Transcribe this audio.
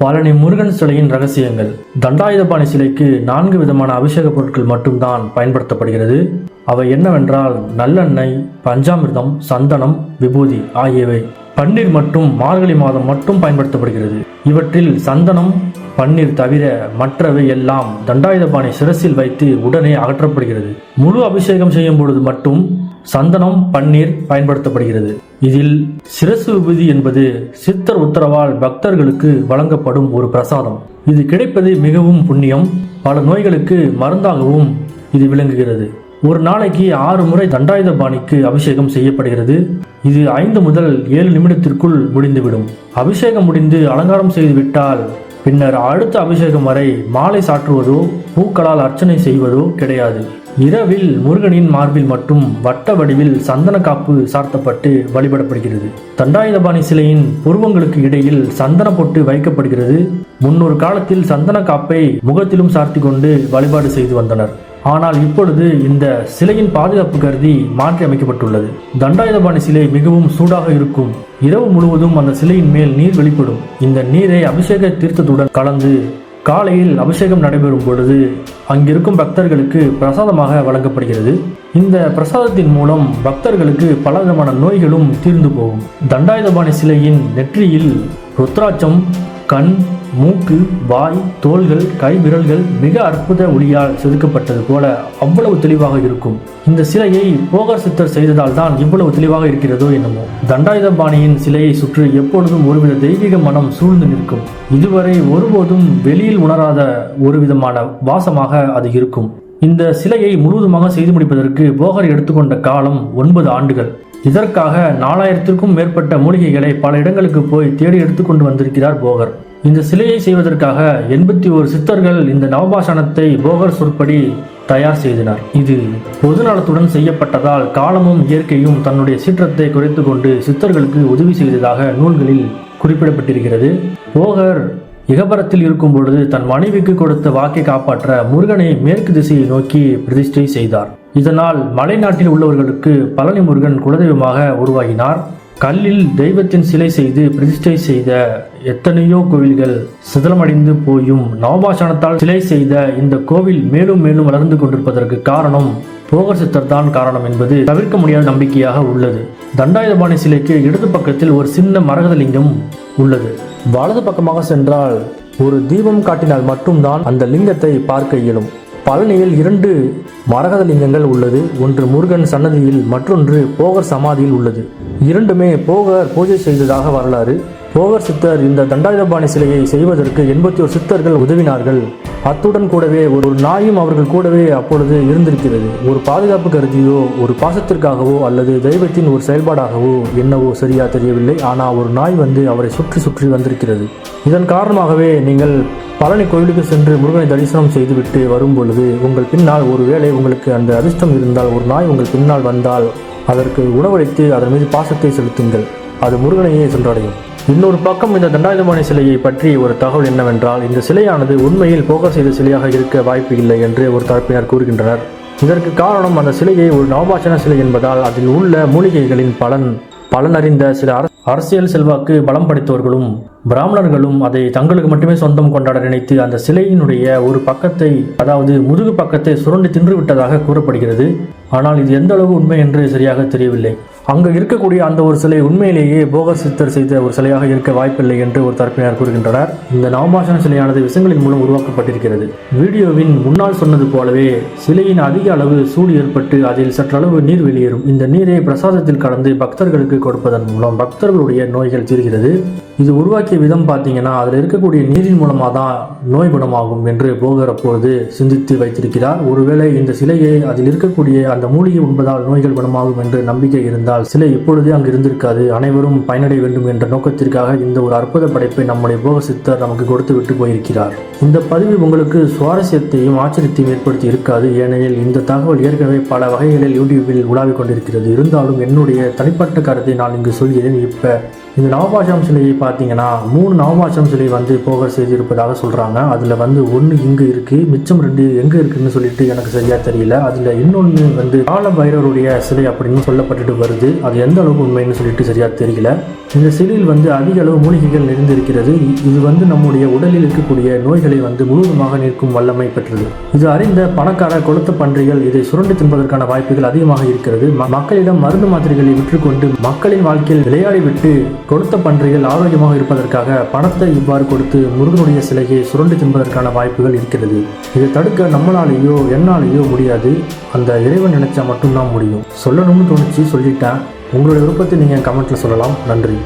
பழனி முருகன் சிலையின் ரகசியங்கள். தண்டாயுதபாணி சிலைக்கு நான்கு விதமான அபிஷேக பொருட்கள் மட்டும்தான் பயன்படுத்தப்படுகிறது. அவை என்னவென்றால் நல்லெண்ணெய் பஞ்சாமிர்தம் சந்தனம் விபூதி ஆகியவை. பன்னீர் மற்றும் மார்கழி மாதம் மட்டும் பயன்படுத்தப்படுகிறது. இவற்றில் சந்தனம் பன்னீர் தவிர மற்றவை எல்லாம் தண்டாயுதபாணி சிரசில் வைத்து உடனே அகற்றப்படுகிறது. முழு அபிஷேகம் செய்யும் பொழுது மட்டும் சந்தனம் பன்னீர் பயன்படுத்தப்படுகிறது. இதில் சிரசு விபூதி என்பது சித்தர் உத்தரவால் பக்தர்களுக்கு வழங்கப்படும் ஒரு பிரசாதம். இது கிடைப்பது மிகவும் புண்ணியம். பல நோய்களுக்கு மருந்தாகவும் இது விளங்குகிறது. ஒரு நாளைக்கு ஆறு முறை தண்டாயுதபாணிக்கு அபிஷேகம் செய்யப்படுகிறது. இது ஐந்து முதல் ஏழு நிமிடத்திற்குள் முடிந்துவிடும். அபிஷேகம் முடிந்து அலங்காரம் செய்துவிட்டால் பின்னர் அடுத்த அபிஷேகம் வரை மாலை சாற்றுவதோ பூக்களால் அர்ச்சனை செய்வதோ கிடையாது. இரவில் முருகனின் மார்பில் மட்டும் வட்ட வடிவில் சந்தன காப்பு சார்த்தப்பட்டு வழிபடப்படுகிறது. தண்டாயுதபாணி சிலையின் புருவங்களுக்கு இடையில் சந்தன பொட்டு வைக்கப்படுகிறது. முன்னொரு காலத்தில் சந்தன காப்பை முகத்திலும் சார்த்தி கொண்டு வழிபாடு செய்து வந்தனர். ஆனால் இப்பொழுது இந்த சிலையின் பாதுகாப்பு கருதி மாற்றி அமைக்கப்பட்டுள்ளது. தண்டாயுதபாணி சிலை மிகவும் சூடாக இருக்கும். இரவு முழுவதும் அந்த சிலையின் மேல் நீர் வெளிப்படும். இந்த நீரை அபிஷேக தீர்த்தத்துடன் கலந்து காலையில் அபிஷேகம் நடைபெறும் பொழுது அங்கிருக்கும் பக்தர்களுக்கு பிரசாதமாக வழங்கப்படுகிறது. இந்த பிரசாதத்தின் மூலம் பக்தர்களுக்கு பலவிதமான நோய்களும் தீர்ந்து போகும். தண்டாயுதபாணி சிலையின் நெற்றியில் ருத்ராட்சம் கண் மூக்கு வாய் தோள்கள் கை விரல்கள் மிக அற்புத ஒளியால் செதுக்கப்பட்டது போல அவ்வளவு தெளிவாக இருக்கும். இந்த சிலையை போகர் சித்தர் செய்ததால் தான் இவ்வளவு தெளிவாக இருக்கிறதோ என்னமோ. தண்டாயுதபாணியின் சிலையை சுற்றி எப்பொழுதும் ஒருவித தெய்வீக மனம் சூழ்ந்து நிற்கும். இதுவரை ஒருபோதும் வெளியில் உணராத ஒரு விதமான வாசமாக அது இருக்கும். இந்த சிலையை முழுவதுமாக செய்து முடிப்பதற்கு போகர் எடுத்துக்கொண்ட காலம் ஒன்பது ஆண்டுகள். இதற்காக நாலாயிரத்திற்கும் மேற்பட்ட மூலிகைகளை பல இடங்களுக்கு போய் தேடி எடுத்துக்கொண்டு வந்திருக்கிறார் போகர். இந்த சிலையை செய்வதற்காக எண்பத்தி ஒரு சித்தர்கள் இந்த நவபாசனத்தை போகர் சொற்படி தயார் செய்தனர். இது பொதுநலத்துடன் செய்யப்பட்டதால் காலமும் இயற்கையும் தன்னுடைய சீற்றத்தை குறைத்து கொண்டு சித்தர்களுக்கு உதவி செய்ததாக நூல்களில் குறிப்பிடப்பட்டிருக்கிறது. போகர் இகபரத்தில் இருக்கும் பொழுது தன் மனைவிக்கு கொடுத்த வாக்கை காப்பாற்ற முருகனை மேற்கு திசையை நோக்கி பிரதிஷ்டை செய்தார். இதனால் மலைநாட்டில் உள்ளவர்களுக்கு பழனி முருகன் குலதெய்வமாக உருவாகினார். கல்லில் தெய்வத்தின் சிலை செய்து பிரதிஷ்டை செய்த எத்தனையோ கோவில்கள் சிதலமடைந்து போயும் நவபாஷாணத்தால் சிலை செய்த இந்த கோவில் மேலும் மேலும் வளர்ந்து கொண்டிருப்பதற்கு காரணம் போகர் சித்தர் தான் காரணம் என்பது தவிர்க்க முடியாத நம்பிக்கையாக உள்ளது. தண்டாயுதபாணி சிலைக்கு இடது பக்கத்தில் ஒரு சின்ன மரகதலிங்கம் உள்ளது. வலது பக்கமாக சென்றால் ஒரு தீபம் காட்டினால் மட்டும்தான் அந்த லிங்கத்தை பார்க்க இயலும். பழனியில் இரண்டு மரகத லிங்கங்கள் உள்ளது. ஒன்று முருகன் சன்னதியில் மற்றொன்று போகர் சமாதியில் உள்ளது. இரண்டுமே போகர் பூஜை செய்ததாக வரலாறு. போகர் சித்தர் இந்த தண்டாயுதபாணி சிலையை செய்வதற்கு எண்பத்தி ஒரு சித்தர்கள் உதவினார்கள். அத்துடன் கூடவே ஒரு நாயும் அவர்கள் கூடவே அப்பொழுது இருந்திருக்கிறது. ஒரு பாதுகாப்பு கருதியோ ஒரு பாசத்திற்காகவோ அல்லது தெய்வத்தின் ஒரு செயல்பாடாகவோ என்னவோ சரியா தெரியவில்லை. ஆனால் ஒரு நாய் வந்து அவரை சுற்றி சுற்றி வந்திருக்கிறது. இதன் காரணமாகவே நீங்கள் பழனி கோயிலுக்கு சென்று முருகனை தரிசனம் செய்துவிட்டு வரும் பொழுது உங்கள் பின்னால் ஒருவேளை உங்களுக்கு அந்த அதிர்ஷ்டம் இருந்தால் ஒரு நாய் உங்கள் பின்னால் வந்தால் அதற்கு உணவளித்து அதன் மீது பாசத்தை செலுத்துங்கள். அது முருகனையே சென்றடையும். இன்னொரு பக்கம் இந்த தண்டாயுதமான சிலையை பற்றி ஒரு தகவல் என்னவென்றால் இந்த சிலையானது உண்மையில் போகர் செய்த சிலையாக இருக்க வாய்ப்பு இல்லை என்று ஒரு தரப்பினர் கூறுகின்றனர். இதற்கு காரணம் அந்த சிலையை ஒரு நவபாசன சிலை என்பதால் அதில் உள்ள மூலிகைகளின் பலன் பலனறிந்த சில அரச- அரசியல் செல்வாக்கு பலம் படைத்தவர்களும் பிராமணர்களும் அதை தங்களுக்கு மட்டுமே சொந்தம் கொண்டாட நினைத்து அந்த சிலையினுடைய ஒரு பக்கத்தை அதாவது முதுகு பக்கத்தை சுரண்டி தின்று விட்டதாக கூறப்படுகிறது. ஆனால் இது எந்த அளவு உண்மை என்று சரியாக தெரியவில்லை. அங்கு இருக்கக்கூடிய அந்த ஒரு சிலை உண்மையிலேயே போகர் சித்தர் செய்த ஒரு சிலையாக இருக்க வாய்ப்பில்லை என்று ஒரு தரப்பினர் கூறுகின்றனர். இந்த நவபாஷண சிலையானது விஷங்களின் மூலம் உருவாக்கப்பட்டிருக்கிறது. வீடியோவின் முன்னால் சொன்னது போலவே சிலையின் அதிக அளவு சூடு ஏற்பட்டு அதில் சற்றளவு நீர் வெளியேறும். இந்த நீரை பிரசாதத்தில் கலந்து பக்தர்களுக்கு கொடுப்பதன் மூலம் பக்தர்களுடைய நோய்கள் தீர்கிறது. இது உருவாக்கிய விதம் பார்த்தீங்கன்னா அதில் இருக்கக்கூடிய நீரின் மூலமாக தான் நோய் குணமாகும் என்று போகர் அப்பொழுது சிந்தித்து வைத்திருக்கிறார். ஒருவேளை இந்த சிலையை அதில் இருக்கக்கூடிய அந்த மூலிகை உண்பதால் நோய்கள் குணமாகும் என்று நம்பிக்கை இருந்தால் சிலை இப்பொழுதே அங்கு இருந்திருக்காது. அனைவரும் பயனடைய வேண்டும் என்ற நோக்கத்திற்காக இந்த ஒரு அற்புத படைப்பை நம்முடைய போக சித்தர் நமக்கு கொடுத்து விட்டு போயிருக்கிறார். இந்த பதிவு உங்களுக்கு சுவாரஸ்யத்தையும் ஆச்சரியத்தையும் ஏற்படுத்தி இருக்காது. ஏனெனில் இந்த தகவல் ஏற்கனவே பல வகைகளில் யூடியூபில் உலாவிக் கொண்டிருக்கிறது. இருந்தாலும் என்னுடைய தனிப்பட்ட கருத்தை நான் இங்கு சொல்கிறேன். இப்போ இந்த நவபாஷம் சிலையை பார்த்தீங்கன்னா மூணு நவபாஷம் சிலை வந்து போக செய்திருப்பதாக சொல்கிறாங்க அதில் வந்து ஒன்று இங்கே இருக்குது மிச்சம் ரெண்டு எங்கே இருக்குதுன்னு சொல்லிட்டு எனக்கு சரியாக தெரியல. அதில் இன்னொன்று வந்து கால பைரவருடைய சிலை அப்படின்னு சொல்லப்பட்டுட்டு வருது. அது எந்த அளவுக்கு உண்மைன்னு சொல்லிட்டு சரியாக தெரியல. இந்த சிலையில் வந்து அதிக அளவு மூலிகைகள் நிறைந்திருக்கிறது. இது வந்து நம்முடைய உடலில் இருக்கக்கூடிய நோய்களை வந்து முழுவதுமாக நிற்கும் வல்லமை பெற்றது. இது அறிந்த பணக்கார கொளுத்த பன்றிகள் இதை சுரண்டி தின்பதற்கான வாய்ப்புகள் அதிகமாக இருக்கிறது. ம- மக்களிடம் மருந்து மாத்திரைகளை விற்றுக்கொண்டு மக்களின் வாழ்க்கையில் விளையாடிவிட்டு கொளுத்த பன்றிகள் ஆரோக்கியமாக இருப்பதற்காக பணத்தை இவ்வாறு கொடுத்து முருகனுடைய சிலையை சுரண்டி தின்பதற்கான வாய்ப்புகள் இருக்கிறது. இதை தடுக்க நம்மளாலேயோ என்னாலேயோ முடியாது. அந்த இறைவன் நினைச்சா மட்டும்தான் முடியும். சொல்லணும்னு தோணுச்சு சொல்லிட்டேன். உங்களுடைய விருப்பத்தை நீங்கள் கமெண்ட்டில் சொல்லலாம். நன்றி.